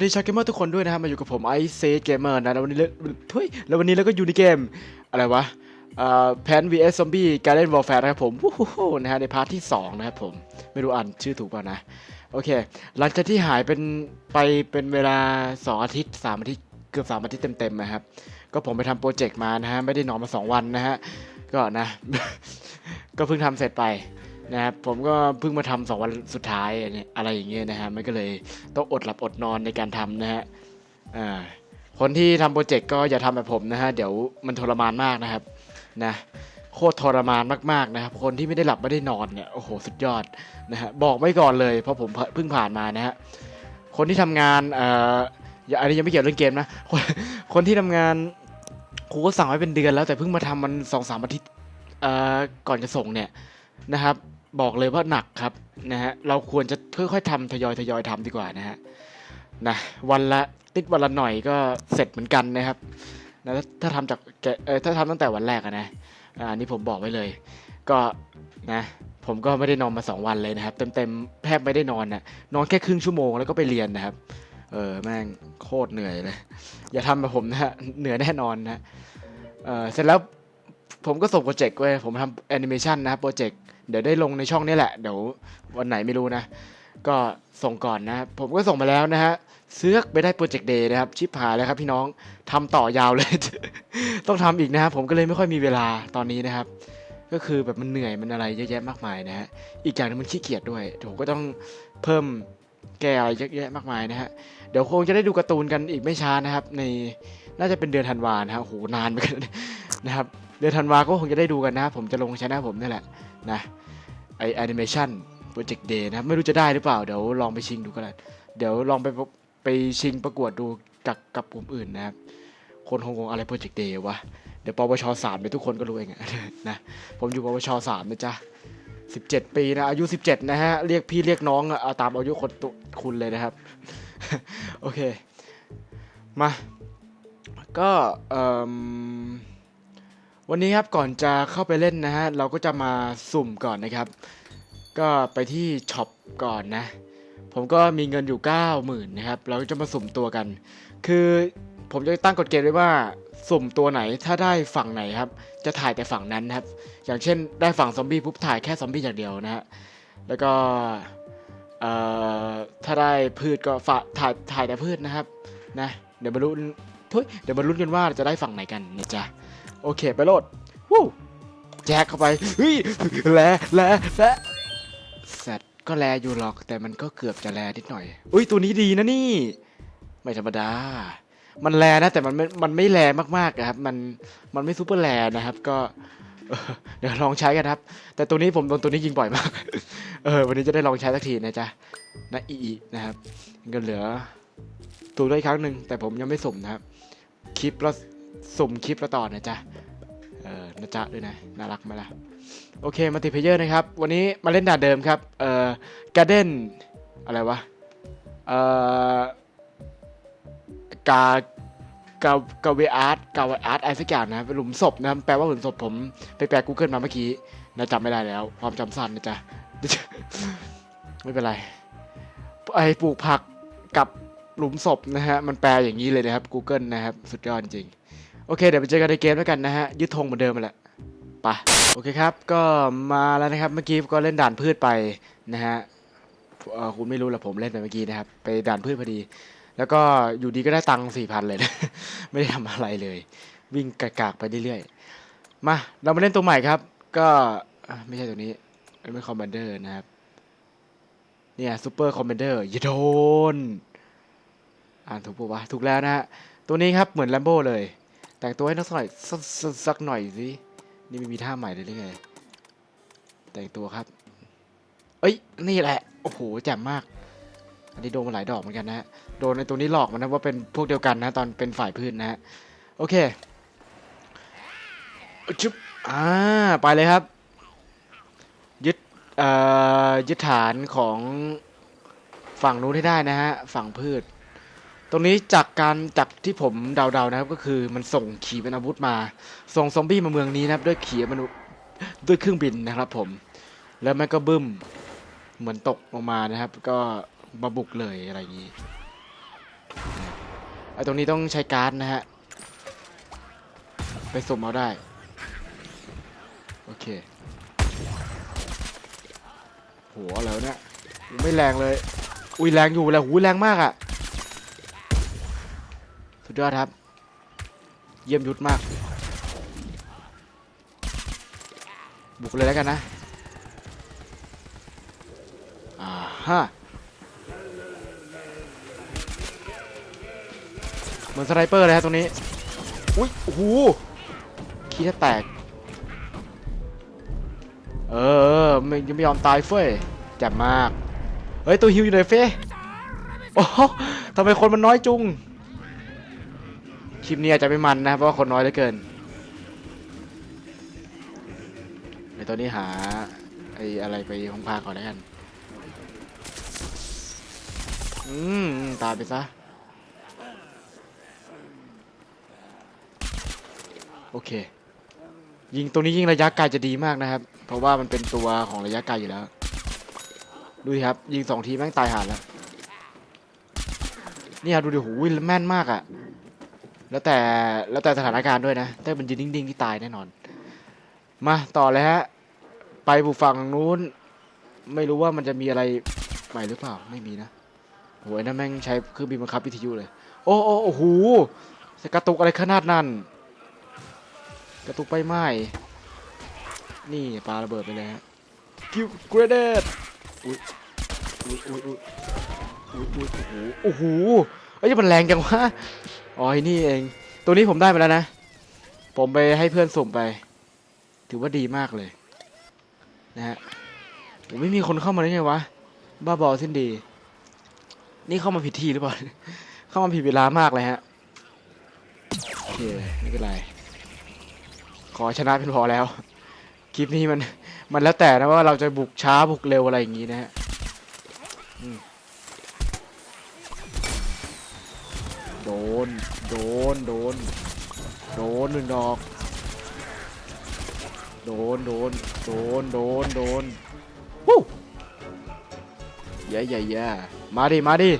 สวัสดีชาวเกมเมอร์ทุกคนด้วยนะครับมาอยู่กับผมไอเซจเกมเมอร์นะแล้ววันนี้เล่นเฮ้ยแล้ววันนี้เราก็อยู่ในเกม อะไรวะแพน vs ซอมบี้การเล่นวอลแฟร์นะครับผมวู้ฮู้นะฮะในพาร์ทที่ 2 นะครับผม ไม่รู้อ่านชื่อถูกเปล่านะ โอเค หลังจากที่หายเป็นไปเป็นเวลา 2 อาทิตย์ 3 อาทิตย์ เกือบ 3 อาทิตย์เต็มๆนะครับ ก็ผมไปทำโปรเจกต์มานะฮะ ไม่ได้นอนมา 2 วันนะฮะ ก็นะ ก็เพิ่งทำเสร็จไป นะครับผมก็เพิ่งมาทำสองวันสุดท้ายอะไรอย่างเงี้ยนะฮะมันก็เลยต้องอดหลับอดนอนในการทำนะฮะอ่าคนที่ทำโปรเจกต์ก็อย่าทำแบบผมนะฮะเดี๋ยวมันทรมานมากนะครับนะโคตรทรมานมากๆนะครับ คนที่ไม่ได้หลับไม่ได้นอนเนี่ยโอ้โหสุดยอดนะฮะบอกไว้ก่อนเลยเพราะผมเพิ่งผ่านมานะฮะคนที่ทำงานเอ่ออย่าอันนี้ยังไม่เกี่ยวเรื่องเกมนะคนคนที่ทำงานครูก็สั่งไว้เป็นเดือนแล้วแต่เพิ่งมาทำมันสองสามอาทิตย์เอ่อก่อนจะส่งเนี่ยนะครับ บอกเลยว่าหนักครับนะฮะเราควรจะค่อยๆทำทยอยทยอยทำดีกว่านะฮะนะวันละติดวันละหน่อยก็เสร็จเหมือนกันนะครับนะถ้าถ้าทำจากแกะเออถ้าทำตั้งแต่วันแรกอะนะอ่านี่ผมบอกไว้เลย ก็นะผมก็ไม่ได้นอนมาสองวันเลยนะครับ เต็มๆแทบไม่ได้นอนน่ะนอนแค่ครึ่งชั่วโมงแล้วก็ไปเรียนนะครับ เออแม่งโคตรเหนื่อยเลย อย่าทำแบบผมนะฮะเหนื่อยแน่นอนนะเออเสร็จแล้ว ผมก็ส่งโปรเจกต์ไว้ผมทำแอนิเมชันนะครับโปรเจกต์เดี๋ยวได้ลงในช่องนี้แหละ เดี๋ยววันไหนไม่รู้นะ ก็ส่งก่อนนะผมก็ส่งมาแล้วนะฮะเสือกไปได้โปรเจกต์เดย์นะครับ ชิปหายแล้วครับพี่น้องทำต่อยาวเลย ต้องทำอีกนะครับผมก็เลยไม่ค่อยมีเวลาตอนนี้นะครับ ก็คือแบบมันเหนื่อยมันอะไรเยอะแยะมากมายนะฮะอีกอย่างนึงมันขี้เกียจด้วยผมก็ต้องเพิ่มแก้อะไรเยอะแยะมากมายนะฮะเดี๋ยวคงจะได้ดูการ์ตูนกันอีกไม่ช้านะครับ ในน่าจะเป็นเดือนธันวานะฮะโอ้โหนานเหมือนกันนะครับ เดือนธันวาก็คงจะได้ดูกันนะครับผมจะลงชนลผมนี่แหละนะไอแอนิเมชันโปรเจกต์เดย์นะไม่รู้จะได้หรือเปล่า เดี๋ยวลองไปชิงดูกันเดี๋ยวลองไปไปชิงประกวดดูกับกับกลุ่มอื่นนะครับคนคงงงอะไรโปรเจกต์เดย์วะเดี๋ยวปวชสามเดี๋ยวทุกคนก็รู้เองนะผมอยู่ปวชสามนะจ๊ะสิบเจ็ดปีนะอายุสิบเจ็ดนะฮะเรียกพี่เรียกน้องอะเอาตามอายุคนตุคุณเลยนะครับ โอเค มา ก็เอ่ม วันนี้ครับก่อนจะเข้าไปเล่นนะฮะเราก็จะมาสุ่มก่อนนะครับ ก็ไปที่ช็อปก่อนนะ ผมก็มีเงินอยู่ 90,000นะครับเราก็จะมาสุ่มตัวกัน คือผมจะตั้งกฎเกณฑ์ไว้ว่าสุ่มตัวไหนถ้าได้ฝั่งไหนครับ จะถ่ายแต่ฝั่งนั้นครับ อย่างเช่นได้ฝั่งซอมบี้ปุ๊บถ่ายแค่ซอมบี้อย่างเดียวนะฮะแล้วก็เอ่อถ้าได้พืชก็ฝาถ่ายถ่ายแต่พืชนะครับนะเดี๋ยวมาลุ้นเฮ้ยเดี๋ยวมาลุ้นกันว่าจะได้ฝั่งไหนกันนะจ๊ะ โอเคไปโหลดวู้แจกเข้าไปเฮ้ยแลแลแลสัตว์ก็แลอยู่หรอก แต่มันก็เกือบจะแลนิดหน่อย อุ้ยตัวนี้ดีนะนี่ ไม่ธรรมดา มันแลนะ แต่มันไม่มันไม่แลมากๆอะครับ มันมันไม่ซูเปอร์แลนะครับ ก็เดี๋ยวลองใช้กันครับ แต่ตัวนี้ผมโดนตัวนี้ยิงบ่อยมาก เออ วันนี้จะได้ลองใช้สักทีนะจ๊ะนะอีนะครับก็เหลือตัวด้วยครั้งหนึ่งแต่ผมยังไม่สมนะครับ คลิปล้ว สุ่มคลิปแล้วต่อนะจ๊ะ เออนะจ๊ะด้วยนะ น่ารักไหมล่ะ โอเคมัลติเพเยอร์นะครับ วันนี้มาเล่นด่านเดิมครับ เอ่อการ์เด้นอะไรวะ เอ่อกากากาเวอาร์ตกาเวอาร์ตอะไรสักอย่างนะเป็นหลุมศพนะแปลว่าหลุมศพผมไปแปล Google มาเมื่อกี้นะจำไม่ได้แล้ว ความจำสั้นนะจ๊ะ ไม่เป็นไร ไอปลูกผักกับหลุมศพนะฮะ มันแปลอย่างนี้เลยนะครับ Google นะครับ สุดยอดจริง โอเค เดี๋ยวไปเจอกันในเกมแล้วกันนะฮะ ยึดธงเหมือนเดิมมาแหละไปะโอเคครับ ก็มาแล้วนะครับ เมื่อกี้ก็เล่นด่านพืชไปนะฮะคุณไม่รู้หรอผมเล่นไปเมื่อกี้นะครับ ไปด่านพืชพอดี แล้วก็อยู่ดีก็ได้ตังค์สี่พันเลยนะ ไม่ได้ทำอะไรเลย วิ่งกากๆไปเรื่อยๆ มา เรามาเล่นตัวใหม่ครับ ก็ไม่ใช่ตัวนี้เป็นคอมมานเดอร์นะครับ เนี่ยซูเปอร์คอมมานเดอร์อย่าโดน อ่านถูกปะวะ ถูกแล้วนะฮะ ตัวนี้ครับเหมือนแลมโบ้เลย แต่งตัวให้นักหน่อยสักสักสักหน่อยสิ นี่ไม่มีท่าใหม่เลยหรือไง แต่งตัวครับ เอ้ย นี่แหละ โอ้โหแจ่มมาก อันนี้โดนมาหลายดอกเหมือนกันนะ โดนในตัวนี้หลอกมันนะว่าเป็นพวกเดียวกันนะ ตอนเป็นฝ่ายพืชนะฮะโอเคจุ๊บอ่า ไปเลยครับ ยึด เอ่อ ยึดฐานของฝั่งนู้นให้ได้นะฮะ ฝั่งพืช ตรงนี้จากการจากที่ผมเดาๆนะครับ ก็คือมันส่งขีปนาวุธมา ส่งซอมบี้มาเมืองนี้นะครับ ด้วยขีปนาวุธด้วยเครื่องบินนะครับ ผม แล้วมันก็บึ้มเหมือนตกลงมานะครับ ก็มาบุกเลยอะไรอย่างนี้ไอตรงนี้ต้องใช้การ์ดนะฮะไปสุ่มเอาได้ โอเคโหอะไรวเนี่ยไม่แรงเลย อุ้ยแรงอยู่แรงหูแรงมากอะ่ะ สุดยอดครับ เยี่ยมยุทธมาก บุกเลยแล้วกันนะอ่าฮะเหมือนสไนเปอร์เลยฮะตรงนี้ อุ้ยโอ้โหขี้แทแตก เออไม่ยังไม่ยอมตายเฟ้ยแจ่มมาก เฮ้ย ตัวฮิวอยู่ไหนเฟ้โอ้โหทำไมคนมันน้อยจุง ลิปนี้อาจจะไม่มันนะเพราะว่าคนน้อยเหลือเกินเดี๋ยวตอนนี้หาไอ้อะไรไปห้องพักก่อนแล้วกันอืมตายไปซะโอเค ยิงตรงนี้ยิงระยะไกลจะดีมากนะครับ เพราะว่ามันเป็นตัวของระยะไกลอยู่แล้ว ดูครับ ยิงสองทีแม่งตายหาแล้วนี่ครับดูดิโหยแม่นมากอะ่ะ แล้วแต่แล้วแต่สถานการณ์ด้วยนะถ้ามันยืนนิ่งๆที่ตายแน่นอน มาต่อเลยฮะ ไปบุกฝั่งนู้น ไม่รู้ว่ามันจะมีอะไรใหม่หรือเปล่าไม่มีนะโหยนั่นแม่งใช้เครื่องบินบังคับวิทยุเลย โอ้โอ้โอ้โหสกระตุกอะไรขนาดนั้น กระตุกไปไหม้นี่ปลาระเบิดไปเลยฮะกิวเกรเดตอุ้ยอุ้ยอุ้ยอุ้ยอุ้ยโอ้โหโอ้โหเอ้ยมันแรงจังวะ อ๋อนี่เอง ตัวนี้ผมได้มาแล้วนะ ผมไปให้เพื่อนส่งไป ถือว่าดีมากเลย นะฮะผมไม่มีคนเข้ามาได้ไงวะ บ้าบอสิ้นดี นี่เข้ามาผิดที่หรือเปล่า เข้ามาผิดเวลามากเลยฮะ โอเคไม่เป็นไร ขอชนะเป็นพอแล้ว คลิปนี้มัน มันแล้วแต่นะว่าเราจะบุกช้าบุกเร็วอะไรอย่างนี้นะฮะ อืม ดน โดน โดน โดนหนึ่งดอก โดน โดน โดน โดน โดนวู้เย่เย่เย่มาดิ มาดิ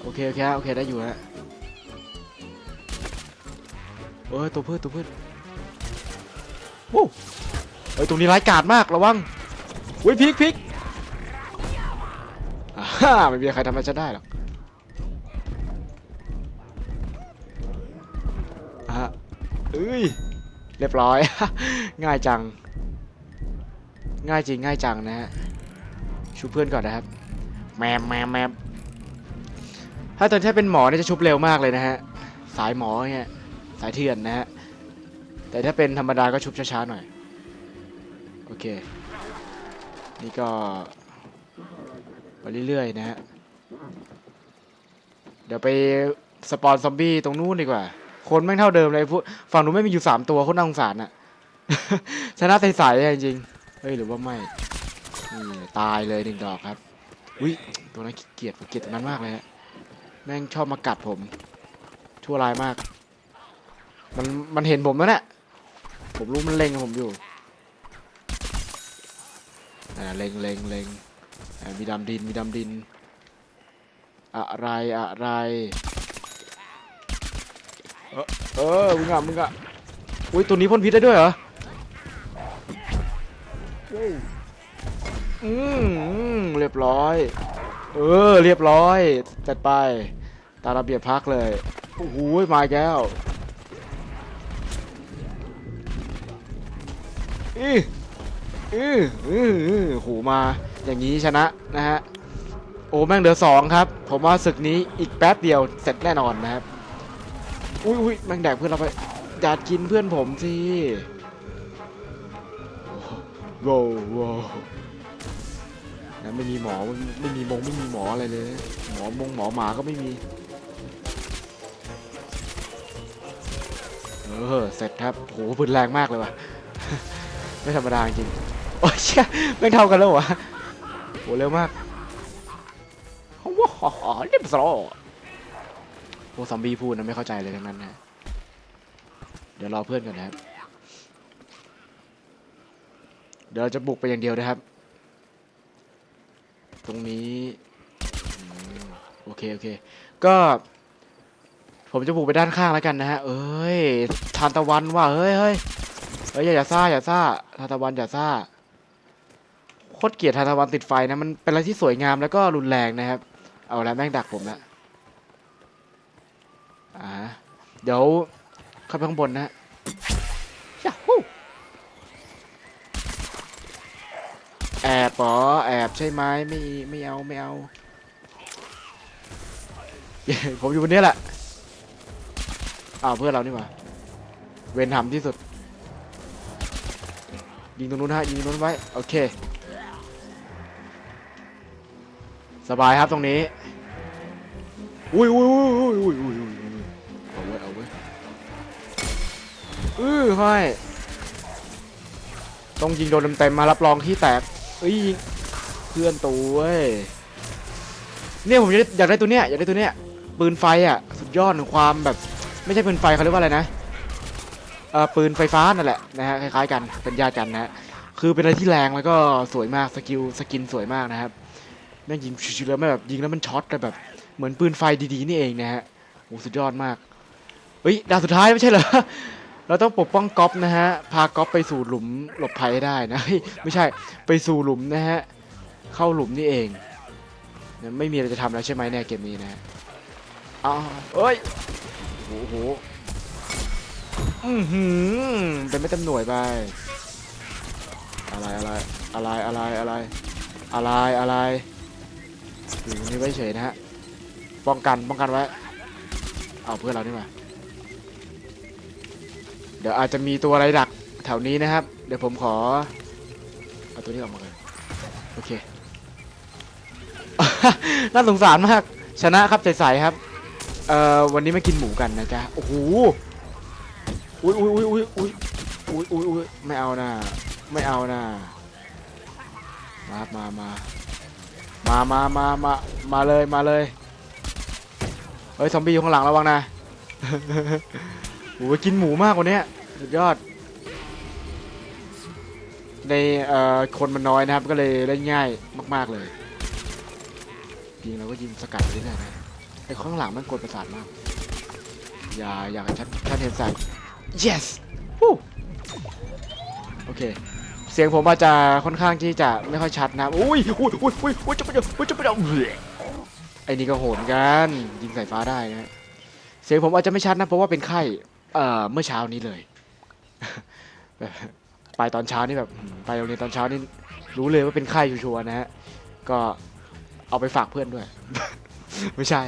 โอเค โอเค โอเค ได้อยู่ฮะเอ้ยตัวพืชตัวพืชวู้เอ้ยตรงนี้ร้ายกาจมากระวังอุ้ยพลิกพลิกฮ่าไม่มีใครทำอะไรฉันได้หรอก เอ้ย เรียบร้อย ง่ายจัง ง่ายจริงง่ายจังนะฮะชุบเพื่อนก่อนนะครับ แมมแมมแมมถ้าตอนที่เป็นหมอเนี่ยจะชุบเร็วมากเลยนะฮะ สายหมอเนี่ยสายเถื่อนนะฮะ แต่ถ้าเป็นธรรมดาก็ชุบช้าๆหน่อย โอเค นี่ก็ไปเรื่อยๆนะฮะ เดี๋ยวไปสปอนซอมบี้ตรงนู้นดีกว่า คนแม่งเท่าเดิมเลยพวกฝั่งนู้นไม่มีอยู่สามตัวคนน่าสงสารอะชนะใสๆจริงเฮ้ยหรือว่าไม่นี่ตายเลยหนึ่งดอกครับอุ้ยตัวนั้นเกลียจผมเกลียดตัวนั้นมากเลยฮะแม่งชอบมากัดผม ชั่วร้ายมาก มันมันเห็นผมแล้วนี่ยผมรู้มันเล็งผมอยู่อ่าเล็งเล็งเล็งมีดำดินมีดำดิน อะไรอะไร เออมึงอะมึงอะอุ้ยตัวนี้พ่นพิษได้ด้วยเหรออืมอืมเรียบร้อย เออ เรียบร้อยจัดไป ตาระเบียบพักเลย โอ้โหมาอีกแล้วอืออืออืออือโหมาอย่างนี้ชนะนะฮะ โอ้แม่งเหลือสองครับ ผมว่าศึกนี้อีกแป๊บเดียวเสร็จแน่นอนนะครับ อุ้ยอุ้ยแม่งแดกเพื่อนเราไปอย่ากินเพื่อนผมสิโว้วโว้วนะไม่มีหมอไม่มีมงไม่มีหมออะไรเลย หมอมงหมอหมาก็ไม่มีเออเสร็จครับโหปืนแรงมากเลยว่ะไม่ธรรมดาจริงโอ้ยเชี่ยแม่งเท่ากันแล้ววะโหเร็วมากว้าวเรียบร้อย พวกซอมบี้พูดนะไม่เข้าใจเลยทั้งนั้นนะเดี๋ยวรอเพื่อนก่อนนะครับ เดี๋ยวเราจะบุกไปอย่างเดียวนะครับ ตรงนี้โอเคโอเค ก็ ผมจะบุกไปด้านข้างแล้วกันนะฮะ เอ้ยทานตะวันว่ะเฮ้ยเฮ้ยเฮ้ยอย่าอย่าซ่าอย่าซ่าทานตะวันอย่าซ่าโคตรเกลียดทานตะวันติดไฟนะมันเป็นอะไรที่สวยงามแล้วก็รุนแรงนะครับ เอาล้วแม่งดักผมละอ่า เดี๋ยวเข้าไปข้างบนนะฮะยาฮูแอบเหรอแอบใช่ไหมไม่ไม่เอาไม่เอา ผมอยู่บนนี้แหละอ้าวเพื่อนเรานี่หว่าเวนหำที่สุด ยิงตรงนู้นฮะยิงตรงนู้นไว้ โอเค สบายครับตรงนี้ อุ้ยอุ้ยอุ้ยอุ้ยอุ้ยอุ้ย อือให้ต้องยิงโดนเต็มๆมารับรองที่แตกเอ้ยเพื่อนตัวเว้ยเนี่ยผมอยากได้ตัวเนี้ยอยากได้ตัวเนี้ยปืนไฟอะสุดยอดของความแบบ ไม่ใช่ปืนไฟเขาเรียกว่าอะไรนะเออปืนไฟฟ้านั่นแหละนะฮะคล้ายๆกันเป็นญาติกันนะฮะคือเป็นอะไรที่แรงแล้วก็สวยมากสกิลสกินสวยมากนะครับแม่งยิงชิวๆแล้วไม่แบบยิงแล้วมันช็อตแต่แบบเหมือนปืนไฟดีๆนี่เองนะฮะโอ้สุดยอดมากเฮ้ยดาวสุดท้ายไม่ใช่เหรอ เราต้องปกป้องก๊อฟนะฮะ พาก๊อฟไปสู่หลุมหลบภัยได้นะ ไม่ใช่ ไปสู่หลุมนะฮะ เข้าหลุมนี่เอง ไม่มีอะไรจะทำแล้วใช่ไหมเนี่ยเกมนี้นะฮะอ้าเอ้ย โอ้โหอือหือเป็นไม่เต็มหน่วยไป อะไรอะไร อะไรอะไรอะไร อะไรอะไรอยู่ตรงนี้ไว้เฉยนะฮะ ป้องกัน ป้องกันไว้ เอาเพื่อนเรานี่มา เดี๋ยวอาจจะมีตัวอะไรดักแถวนี้นะครับ เดี๋ยวผมขอเอาตัวนี้ออกมาเลยโอเค น่าสงสารมาก ชนะครับใสๆครับ เอ่อวันนี้มากินหมูกันนะจ๊ะ โอ้โห อุ้ยอุ้ยอุ้ยอุ้ยอุ้ยอุ้ยอุ้ยอุ้ยไม่เอานะไม่เอานะมามามามามามามามาเลยมาเลย เฮ้ยซอมบี้อยู่ข้างหลังระวังนะ โอ้ยกินหมูมากกว่านี้สุดยอด ในเอ่อคนมันน้อยนะครับ ก็เลยเล่นง่ายมากๆเลยยิงเราก็ยิงสกัดไปเรื่อยๆนะไอ้ข้างหลังมันกดประสาทมาก อย่าอย่าชัดชัดเห็นใส่ yes ฮู้โอเค เสียงผมอาจจะค่อนข้างที่จะไม่ค่อยชัดนะอุ้ยอุ้ยอุ้ยอุ้ยอุ้ยจะไปเดี๋ยวอุ้ยจะไปเดี๋ยไอ้นี่ก็โหดกัน ยิงสายฟ้าได้นะเสียงผมอาจจะไม่ชัดนะเพราะว่าเป็นไข้ เอ่อเมื่อเช้านี้เลยแบบไปตอนเช้านี่แบบไปโรงเรียนตอนเช้านี่รู้เลยว่าเป็นไข้ชัวร์นะฮะก็เอาไปฝากเพื่อนด้วย ไม่ใช่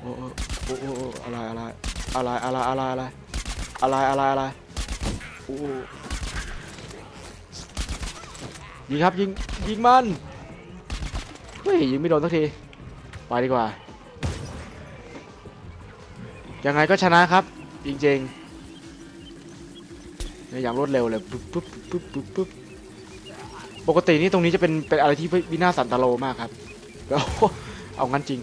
โอ้โอ้โอ้โอ้โอ้อะไรอะไรอะไรอะไรอะไรอะไรอะไรอะไรอะไรโอ้ยิงครับยิงยิงมันเฮ้ยยิงไม่โดนสักทีไปดีกว่ายังไงก็ชนะครับ จริงๆเนี่ยอย่างรวดเร็วเลยปุ๊บปุ๊บปุ๊บปุ๊บปุ๊บปกตินี่ตรงนี้จะเป็นเป็นอะไรที่วินาศสันตโลมากครับเอาเอางั้นจริง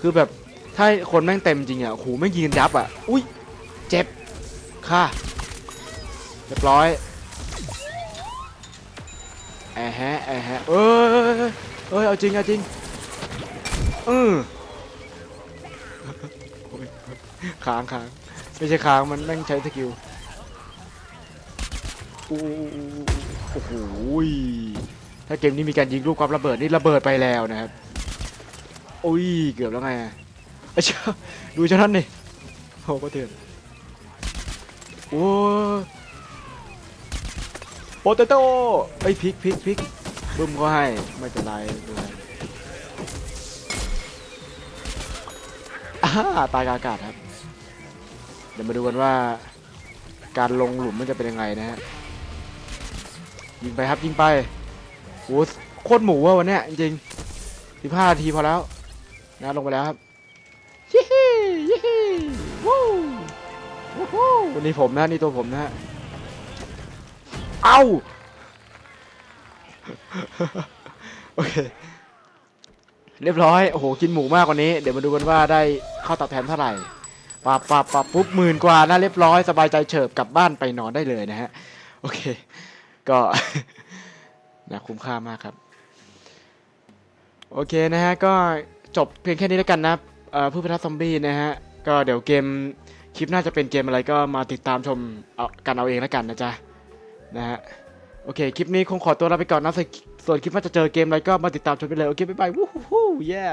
คือแบบถ้าคนแม่งเต็มจริงอะโอ้โหแม่งยิงกันยับอะ อุ้ยเจ็บค่ะเรียบร้อยแอะแฮะแอะแฮะเอ้ยเอ้ยเอาจริงเอาจริงอืออค้างค้าง ไม่ใช่ค้างมันแม่งใช้สกิลอู้โอ้โหยถ้าเกมนี้มีการยิงลูกกอล์ฟระเบิดนี่ระเบิดไปแล้วนะครับโอ้ยเกือบแล้วไงไอ้เจ้าดูเจ้านั่นดิโอ้ก็เถื่อนโอ้โปเตโต้ไอ้ยพริกพริกพริกบึ้มก็ให้ไม่เป็นไรไม่เป็นไรอ่าตายกลางอากาศครับเดี๋ยวมาดูกันว่า การลงหลุมมันจะเป็นยังไงนะฮะยิงไปครับยิงไปโอ้โคตรหมูว่ะวันเนี้ยจริงๆสิบห้านาทีพอแล้วนะลงไปแล้วครับยี่ฮียี่ฮีวู้วู้ฮู้วันนี้ผมนะนี่ตัวผมนะฮะเอ้าโอเคเรียบร้อย โอ้โห กินหมูมากกว่านี้ เดี๋ยวมาดูกันว่าได้ข้าวตอบแทนเท่าไหร่ ปับปับปับปุ๊บหมื่นกว่านะเรียบร้อยสบายใจเฉิบกลับบ้านไปนอนได้เลยนะฮะโอเค ก็นะคุ้มค่ามากครับ โอเคนะฮะก็จบเพียงแค่นี้แล้วกันนะผู้พิทักษ์ซอมบี้นะฮะก็เดี๋ยวเกมคลิปหน่าจะเป็นเกมอะไรก็มาติดตามชมเอากันเอาเองแล้วกันนะจ๊ะนะฮะโอเค คลิปนี้คงขอตัวลาไปก่อนนะ ส่วนส่วนคลิปว่าจะเจอเกมอะไรก็มาติดตามชมไปเลย โอเค บ๊ายบาย วู้ฮู้เย้